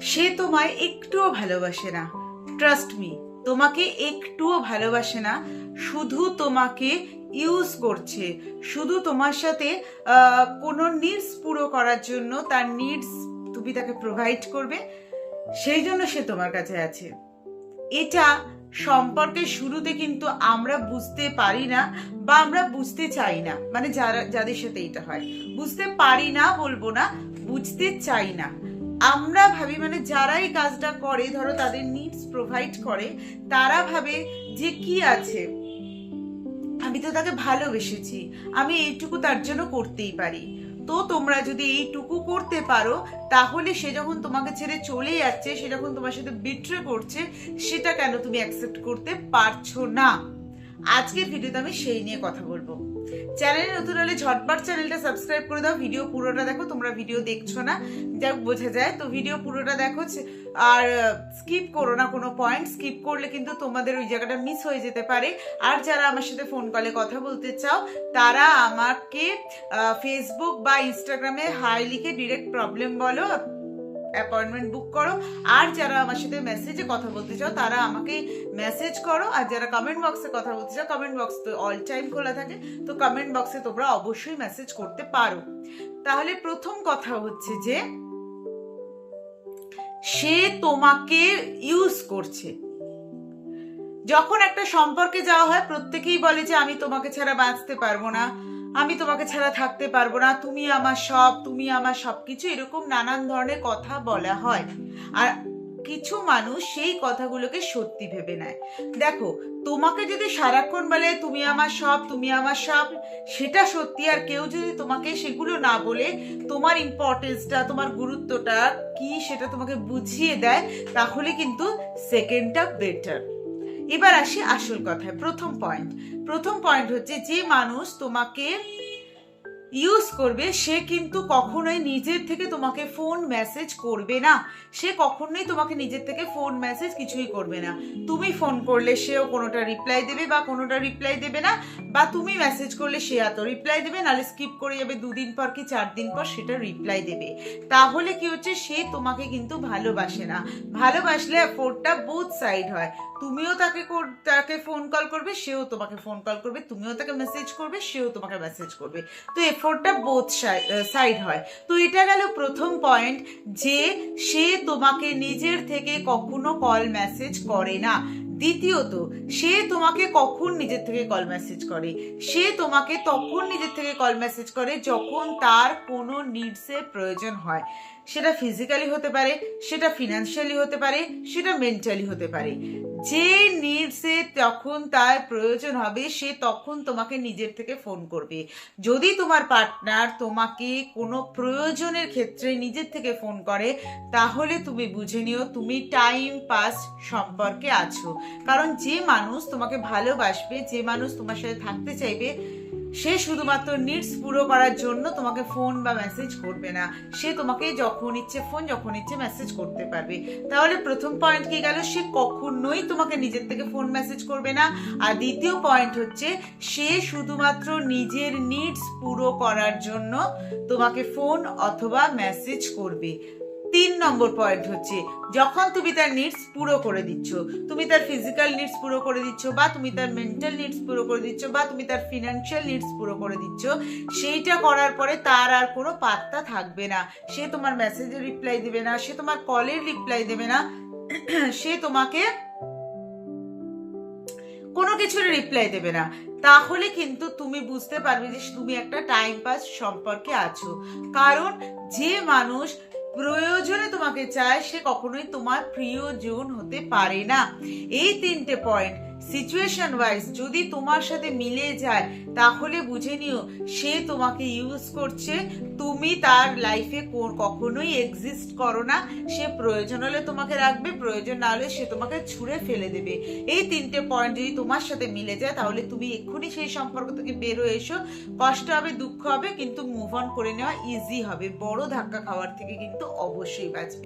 সে তোমায় একটুও ভালোবাসে না। ট্রাস্ট মি তোমাকে একটুও ভালোবাসে না। শুধু তোমাকে ইউজ করছে। শুধু তোমার সাথে কোনো নিডস পুরো করার জন্য তার নিডস তুমি তাকে প্রোভাইড করবে। সেই জন্য সে তোমার কাছে আছে। এটা সম্পর্কের শুরুতে কিন্তু আমরা বুঝতে পারি না বা আমরা বুঝতে চাই না। মানে যারা, যাদের সাথে এটা হয়। বুঝতে পারি না বলব না, বুঝতে চাই না। আমরা ভাবি মানে যারাই কাজটা করে, ধরো তাদের নিডস প্রোভাইড করে, তারা ভাবে যে কি আছে। আমি তো তাকে ভালোবেসেছি, আমি এইটুকু তার জন্য করতেই পারি। তো তোমরা যদি এইটুকু করতে পারো, তাহলে সে যখন তোমাকে ছেড়ে চলে যাচ্ছে, সে যখন তোমার সাথে বিট্রে করছে, সেটা কেন তুমি অ্যাকসেপ্ট করতে পারছ না? আজকের ভিডিওতে আমি সেই নিয়ে কথা বলব। চ্যানেলে নতুন হলে ঝটপট চ্যানেলটা সাবস্ক্রাইব করে দাও। ভিডিও পুরোটা দেখো, তোমরা ভিডিও দেখছ না। যাক, বোঝা যায়। তো ভিডিও পুরোটা দেখো আর স্কিপ করো না কোনো পয়েন্ট স্কিপ করলে কিন্তু তোমাদের ওই জায়গাটা মিস হয়ে যেতে পারে। আর যারা আমার সাথে ফোন কলে কথা বলতে চাও, তারা আমাকে ফেসবুক বা ইনস্টাগ্রামে হাই লিখে ডিরেক্ট প্রবলেম বলো। অ্যাপয়েন্টমেন্ট বুক করো। আর যারা আমার সাথে মেসেজে কথা বলতে চাও, তারা আমাকে মেসেজ করো। আর যারা কমেন্ট বক্সে কথা বলতে চাও কমেন্ট বক্স তো অল টাইম খোলা থাকে। তো কমেন্ট বক্সে তোমরা অবশ্যই মেসেজ করতে পারো। তাহলে প্রথম কথা হচ্ছে যে, সে তোমাকে ইউজ করছে। যখন একটা সম্পর্কে যাওয়া হয়, প্রত্যেকেই বলে যে, আমি তোমাকে ছাড়া বাঁচতে পারব না। আমি তোমাকে ছাড়া থাকতে পারব না। তুমি আমার সব, তুমি আমার সবকিছু এরকম নানান ধরনের কথা বলা হয়। আর কিছু মানুষ সেই কথাগুলোকে সত্যি ভেবে নেয়। দেখো, তোমাকে যদি সারাক্ষণ বলে, তুমি আমার সব, তুমি আমার সব, সেটা সত্যি। আর কেউ যদি তোমাকে সেগুলো না বলে, তোমার ইম্পর্টেন্সটা তোমার গুরুত্বটা কি সেটা তোমাকে বুঝিয়ে দেয়, তাহলে কিন্তু সেকেন্ডটা বেটার এবার আসি আসল কথায় প্রথম পয়েন্ট প্রথম পয়েন্ট হচ্ছে যে মানুষ তোমাকে ইউজ করবে, সে কিন্তু কখনোই নিজের থেকে তোমাকে ফোন মেসেজ করবে না। সে কখনোই তোমাকে নিজের থেকে ফোন মেসেজ কিছুই করবে না। তুমি ফোন করলে সেও কোনোটা রিপ্লাই দেবে বা কোনোটা রিপ্লাই দেবে না, বা তুমি মেসেজ করলে সে এত রিপ্লাই দেবে, নাহলে স্কিপ করে যাবে দুদিন পর কি চার দিন পর সেটা রিপ্লাই দেবে। তাহলে কি হচ্ছে, সে তোমাকে কিন্তু ভালোবাসে না। ভালোবাসলে ফোনটা বোথ সাইড হয়। তুমিও তাকে তাকে ফোন কল করবে, সেও তোমাকে ফোন কল করবে, তুমিও তাকে মেসেজ করবে, সেও তোমাকে মেসেজ করবে। তো এফোর্টটা বোথ সাইড হয়। তো এটা গেল প্রথম পয়েন্ট যে সে তোমাকে নিজের থেকে কখনো কল মেসেজ করে না। দ্বিতীয়ত, সে তোমাকে কখন নিজের থেকে কল মেসেজ করে? সে তোমাকে তখন নিজের থেকে কল মেসেজ করে যখন তার কোনো নিডসের প্রয়োজন হয়। সেটা ফিজিক্যালি হতে পারে, সেটা ফিনান্সিয়ালি হতে পারে, সেটা মেন্টালি হতে পারে। যে নিডসে তখন তার প্রয়োজন হবে, সে তখন তোমাকে নিজের থেকে ফোন করবে। যদি তোমার পার্টনার তোমাকে কোনো প্রয়োজনের ক্ষেত্রে নিজের থেকে ফোন করে, তাহলে তুমি বুঝে নিও তুমি টাইম পাস সম্পর্কে আছো। কারণ যে মানুষ তোমাকে ভালোবাসবে, যে মানুষ তোমার সাথে থাকতে চাইবে সে শুধুমাত্র নিডস পুরো করার জন্য তোমাকে ফোন বা মেসেজ করবে না। সে তোমাকে যখন ইচ্ছে ফোন যখন ইচ্ছে মেসেজ করতে পারবে। তাহলে প্রথম পয়েন্ট কি গেল? সে কখনোই তোমাকে নিজের থেকে ফোন মেসেজ করবে না। আর দ্বিতীয় পয়েন্ট হচ্ছে, সে শুধুমাত্র নিজের নিডস পুরো করার জন্য তোমাকে ফোন অথবা মেসেজ করবে। তিন নম্বর পয়েন্ট হচ্ছে, যখন তুমি তার নিডস পুরো করে দিচ্ছ, তুমি তার ফিজিক্যাল নিডস পুরো করে দিচ্ছ, বা তুমি তার মেন্টাল নিডস পুরো করে দিচ্ছ, বা তুমি তার ফিনান্সিয়াল নিডস পুরো করে দিচ্ছ, সেইটা করার পরে তার আর কোনো পাত্তা থাকবে না। সে তোমার মেসেজের রিপ্লাই দেবে না, সে তোমার কলের রিপ্লাই দেবে না, সে তোমাকে কোনো কিছুর রিপ্লাই দেবে না। তাহলে কিন্তু তুমি বুঝতে পারবে যে তুমি একটা টাইম পাস সম্পর্কে আছো। কারণ যে মানুষ প্রয়োজনে তোমাকে চায় সে কখনোই তোমার প্রিয়জন হতে পারে না। এই তিনটে পয়েন্ট সিচুয়েশন ওয়াইজ যদি তোমার সাথে মিলে যায়, তাহলে বুঝে নিও, সে তোমাকে ইউজ করছে, তুমি তার লাইফে কখনোই এক্সিস্ট করো না, সে প্রয়োজন হলে তোমাকে রাখবে, প্রয়োজন না হলে সে তোমাকে ছুঁড়ে ফেলে দেবে। এই তিনটে পয়েন্ট যদি তোমার সাথে মিলে যায়, তাহলে তুমি এক্ষুনি সেই সম্পর্ক থেকে বের এসো। কষ্ট হবে, দুঃখ হবে, কিন্তু মুভ অন করে নেওয়া ইজি হবে। বড় ধাক্কা খাওয়ার থেকে কিন্তু অবশ্যই বাঁচবে।